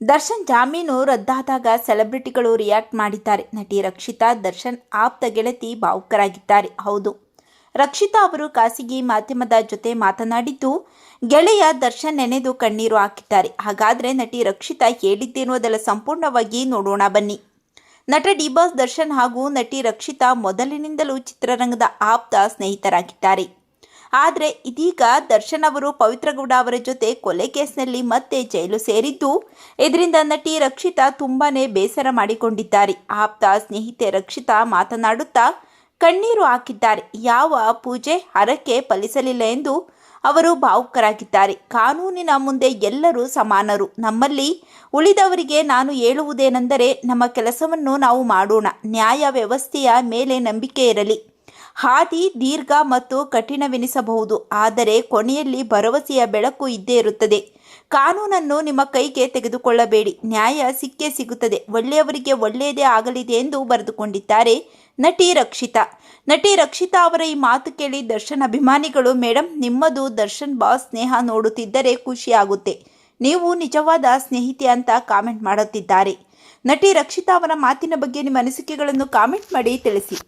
ದರ್ಶನ್ ಜಾಮೀನು ರದ್ದಾದಾಗ ಸೆಲೆಬ್ರಿಟಿಗಳು ರಿಯಾಕ್ಟ್ ಮಾಡಿದ್ದಾರೆ. ನಟಿ ರಕ್ಷಿತಾ ದರ್ಶನ್ ಆಪ್ತ ಗೆಳತಿ ಭಾವುಕರಾಗಿದ್ದಾರೆ. ಹೌದು. ರಕ್ಷಿತಾ ಅವರು ಖಾಸಗಿ ಮಾಧ್ಯಮದ ಜೊತೆ ಮಾತನಾಡಿದ್ದು, ಗೆಳೆಯ ದರ್ಶನ್ ನೆನೆದು ಕಣ್ಣೀರು ಹಾಕಿದ್ದಾರೆ. ಹಾಗಾದರೆ ನಟಿ ರಕ್ಷಿತಾ ಹೇಳಿದ್ದೇನೋದೆಲ್ಲ ಸಂಪೂರ್ಣವಾಗಿ ನೋಡೋಣ ಬನ್ನಿ. ನಟ ಡಿಬಾಸ್ ದರ್ಶನ್ ಹಾಗೂ ನಟಿ ರಕ್ಷಿತಾ ಮೊದಲಿನಿಂದಲೂ ಚಿತ್ರರಂಗದ ಆಪ್ತ ಸ್ನೇಹಿತರಾಗಿದ್ದಾರೆ. ಆದರೆ ಇದೀಗ ದರ್ಶನ್ ಅವರು ಪವಿತ್ರಗೌಡ ಅವರ ಜೊತೆ ಕೊಲೆ ಕೇಸ್ನಲ್ಲಿ ಮತ್ತೆ ಜೈಲು ಸೇರಿದ್ದು, ಇದರಿಂದ ನಟಿ ರಕ್ಷಿತಾ ತುಂಬಾನೇ ಬೇಸರ ಮಾಡಿಕೊಂಡಿದ್ದಾರೆ. ಆಪ್ತ ಸ್ನೇಹಿತೆ ರಕ್ಷಿತಾ ಮಾತನಾಡುತ್ತಾ, ಕಣ್ಣೀರು ಹಾಕಿದ್ದಾರೆ. ಯಾವ ಪೂಜೆ ಹರಕೆ ಫಲಿಸಲಿಲ್ಲ ಎಂದು ಅವರು ಭಾವುಕರಾಗಿದ್ದಾರೆ. ಕಾನೂನಿನ ಮುಂದೆ ಎಲ್ಲರೂ ಸಮಾನರು. ನಮ್ಮಲ್ಲಿ ಉಳಿದವರಿಗೆ ನಾನು ಹೇಳುವುದೇನೆಂದರೆ, ನಮ್ಮ ಕೆಲಸವನ್ನು ನಾವು ಮಾಡೋಣ. ನ್ಯಾಯ ವ್ಯವಸ್ಥೆಯ ಮೇಲೆ ನಂಬಿಕೆ ಇರಲಿ. ಹಾದಿ ದೀರ್ಘ ಮತ್ತು ಕಠಿಣವೆನಿಸಬಹುದು, ಆದರೆ ಕೊನೆಯಲ್ಲಿ ಭರವಸೆಯ ಬೆಳಕು ಇದ್ದೇ ಇರುತ್ತದೆ. ಕಾನೂನನ್ನು ನಿಮ್ಮ ಕೈಗೆ ತೆಗೆದುಕೊಳ್ಳಬೇಡಿ. ನ್ಯಾಯ ಸಿಕ್ಕೇ ಸಿಗುತ್ತದೆ. ಒಳ್ಳೆಯವರಿಗೆ ಒಳ್ಳೆಯದೇ ಆಗಲಿದೆ ಎಂದು ಬರೆದುಕೊಂಡಿದ್ದಾರೆ ನಟಿ ರಕ್ಷಿತಾ. ನಟಿ ರಕ್ಷಿತಾ ಅವರ ಈ ಮಾತು ಕೇಳಿ ದರ್ಶನ್ ಅಭಿಮಾನಿಗಳು ಮೇಡಮ್ ನಿಮ್ಮದು ದರ್ಶನ್ ಬಾಸ್ ಸ್ನೇಹ ನೋಡುತ್ತಿದ್ದರೆ ಖುಷಿಯಾಗುತ್ತೆ ನೀವು ನಿಜವಾದ ಸ್ನೇಹಿತೆ ಅಂತ ಕಾಮೆಂಟ್ ಮಾಡುತ್ತಿದ್ದಾರೆ. ನಟಿ ರಕ್ಷಿತಾ ಅವರ ಮಾತಿನ ಬಗ್ಗೆ ನಿಮ್ಮ ಅನಿಸಿಕೆಗಳನ್ನು ಕಾಮೆಂಟ್ ಮಾಡಿ ತಿಳಿಸಿ.